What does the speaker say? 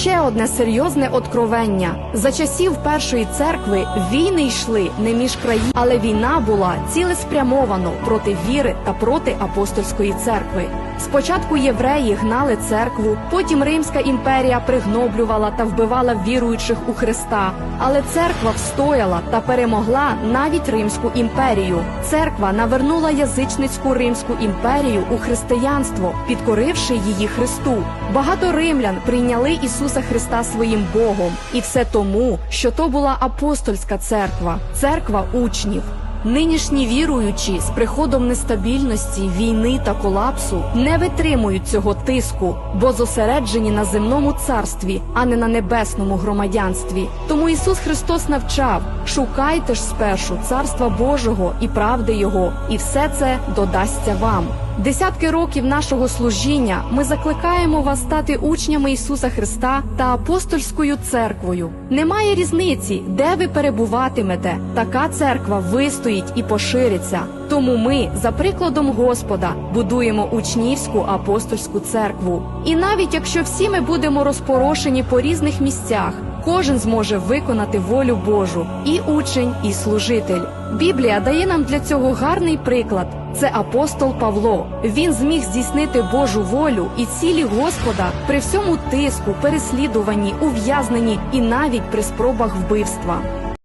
ще одне серйозне откровення. За часів першої церкви війни йшли не між країн, але війна була цілеспрямовано проти віри та проти апостольської церкви. Спочатку євреї гнали церкву, потім Римська імперія пригноблювала та вбивала віруючих у Христа. Але церква встояла та перемогла навіть Римську імперію. Церква навернула язичницьку Римську імперію у християнство, підкоривши її Христу. Багато римлян прийняли Ісуса Христа своїм Богом, і все тому, що то була апостольська церква, церква учнів. Нинішні віруючі з приходом нестабільності, війни та колапсу не витримують цього тиску, бо зосереджені на земному царстві, а не на небесному громадянстві. Тому Ісус Христос навчав: шукайте ж спершу царства Божого і правди Його, і все це додасться вам. Десятки років нашого служіння ми закликаємо вас стати учнями Ісуса Христа та апостольською церквою. Немає різниці, де ви перебуватимете. Така церква вистоїть і пошириться. Тому ми, за прикладом Господа, будуємо учнівську апостольську церкву. І навіть якщо всі ми будемо розпорошені по різних місцях, кожен зможе виконати волю Божу і учень, і служитель. Біблія дає нам для цього гарний приклад. Це апостол Павло. Він зміг здійснити Божу волю і цілі Господа при всьому тиску, переслідуванні, ув'язненні і навіть при спробах вбивства.